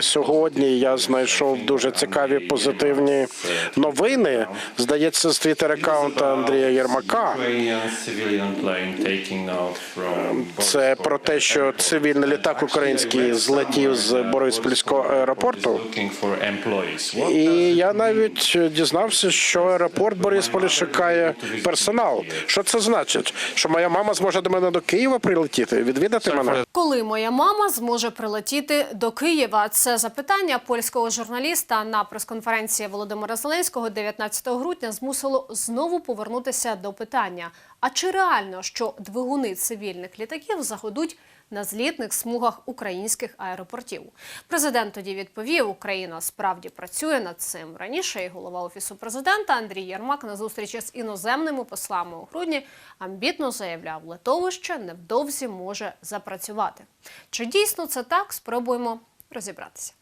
Сьогодні я знайшов дуже цікаві позитивні новини. Здається, з твіттер аккаунта Андрія Єрмака. Це про те, що цивільний літак український злетів з Бориспільського аеропорту. І я навіть дізнався, що аеропорт Борисполя чекає персонал. Що це значить? Що моя мама зможе до мене до Києва прилетіти, відвідати мене? Коли моя мама зможе прилетіти до Києва? Це запитання польського журналіста на прес-конференції Володимира Зеленського 19 грудня змусило знову повернутися до питання: а чи реально, що двигуни цивільних літаків загодуть на злітних смугах українських аеропортів? Президент тоді відповів: Україна справді працює над цим. Раніше і голова офісу президента Андрій Єрмак на зустрічі з іноземними послами у грудні амбітно заявляв, литовище невдовзі може запрацювати. Чи дійсно це так? Спробуємо розібратися.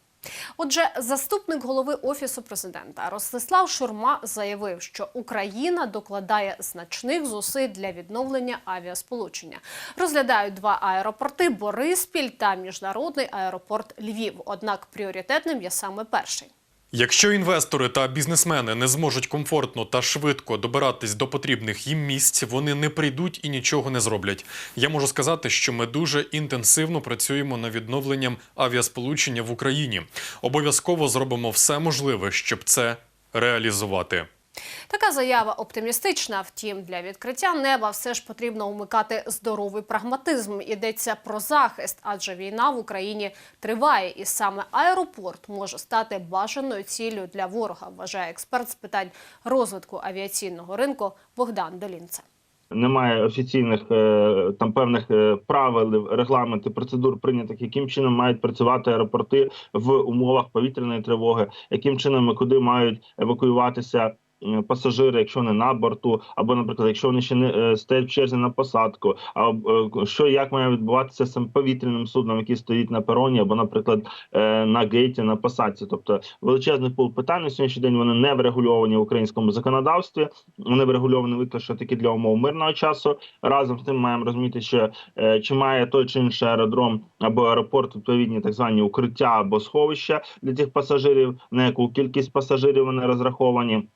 Отже, заступник голови офісу президента Ростислав Шурма заявив, що Україна докладає значних зусиль для відновлення авіасполучення. Розглядають два аеропорти Бориспіль та міжнародний аеропорт Львів. Однак пріоритетним є саме перший. Якщо інвестори та бізнесмени не зможуть комфортно та швидко добиратись до потрібних їм місць, вони не прийдуть і нічого не зроблять. Я можу сказати, що ми дуже інтенсивно працюємо над відновленням авіасполучення в Україні. Обов'язково зробимо все можливе, щоб це реалізувати. Така заява оптимістична. Втім, для відкриття неба все ж потрібно умикати здоровий прагматизм. Йдеться про захист, адже війна в Україні триває, і саме аеропорт може стати бажаною ціллю для ворога. Вважає експерт з питань розвитку авіаційного ринку Богдан Долінце. Немає офіційних е, там певних е, правил, регламентів, процедур прийнятих, яким чином мають працювати аеропорти в умовах повітряної тривоги, яким чином і куди мають евакуюватися пасажири, якщо не на борту, або, наприклад, якщо вони ще не е, стоять в черзі на посадку, а е, що як має відбуватися з повітряним судном, який стоїть на пероні, або, наприклад, е, на гейті на посадці, тобто величезний пул питань на сьогоднішній день вони не врегульовані в українському законодавстві. Вони врегульовані виключно таки для умов мирного часу. Разом з тим маємо розуміти, що е, чи має той чи інший аеродром або аеропорт відповідні так звані укриття або сховища для тих пасажирів, на яку кількість пасажирів вони розраховані.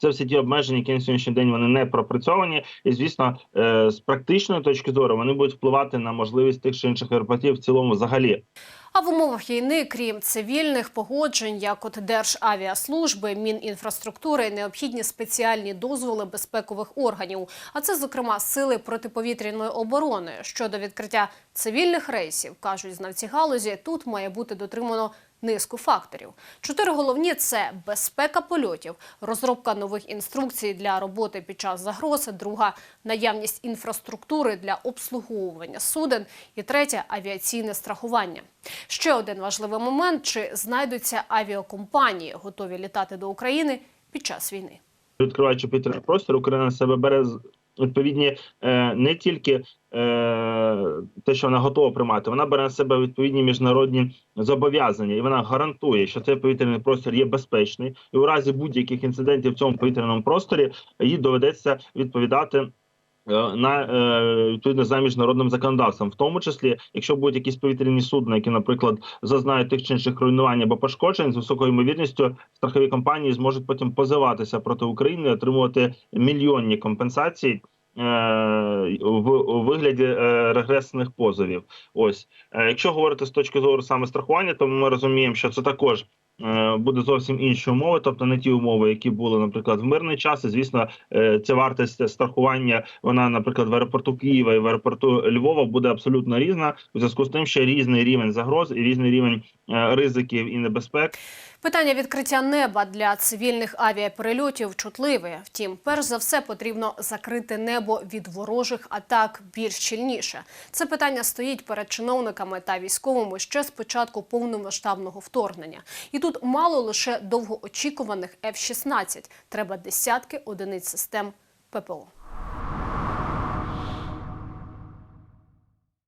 Це всі ті обмеження, які на сьогоднішній день вони не пропрацьовані, і звісно, е, з практичної точки зору вони будуть впливати на можливість тих чи інших аеропортів в цілому взагалі. А в умовах війни, крім цивільних погоджень, як от Державіаслужби, Мінінфраструктури, необхідні спеціальні дозволи безпекових органів. А це, зокрема, сили протиповітряної оборони. Щодо відкриття цивільних рейсів, кажуть знавці галузі, тут має бути дотримано низку факторів. Чотири головні це безпека польотів, розробка нових інструкцій для роботи під час загрози, друга наявність інфраструктури для обслуговування суден і третє авіаційне страхування. Ще один важливий момент: чи знайдуться авіакомпанії, готові літати до України під час війни. Відкриваючи повітряний простір, Україна на себе бере відповідні е, не тільки е, те, що вона готова приймати, вона бере на себе відповідні міжнародні зобов'язання, і вона гарантує, що цей повітряний простір є безпечний, і у разі будь-яких інцидентів в цьому повітряному просторі їй доведеться відповідати. Е, На е, відповідно за міжнародним законодавством, в тому числі, якщо будуть якісь повітряні судна, які, наприклад, зазнають тих чи інших руйнувань або пошкоджень, з високою ймовірністю страхові компанії зможуть потім позиватися проти України, і отримувати мільйонні компенсації. е, В вигляді регресних позовів, ось якщо говорити з точки зору саме страхування, то ми розуміємо, що це також буде зовсім інші умови, тобто не ті умови, які були, наприклад, в мирний час. І звісно, е, ця вартість страхування, вона, наприклад, в аеропорту Києва і в аеропорту Львова буде абсолютно різна. У зв'язку з тим, що різний рівень загроз і різний рівень е, ризиків і небезпек. Питання відкриття неба для цивільних авіаперельотів чутливе. Втім, перш за все потрібно закрити небо від ворожих атак більш щільніше. Це питання стоїть перед чиновниками та військовими ще з початку повномасштабного вторгнення. І тут мало лише довгоочікуваних F-16. Треба десятки одиниць систем ППО.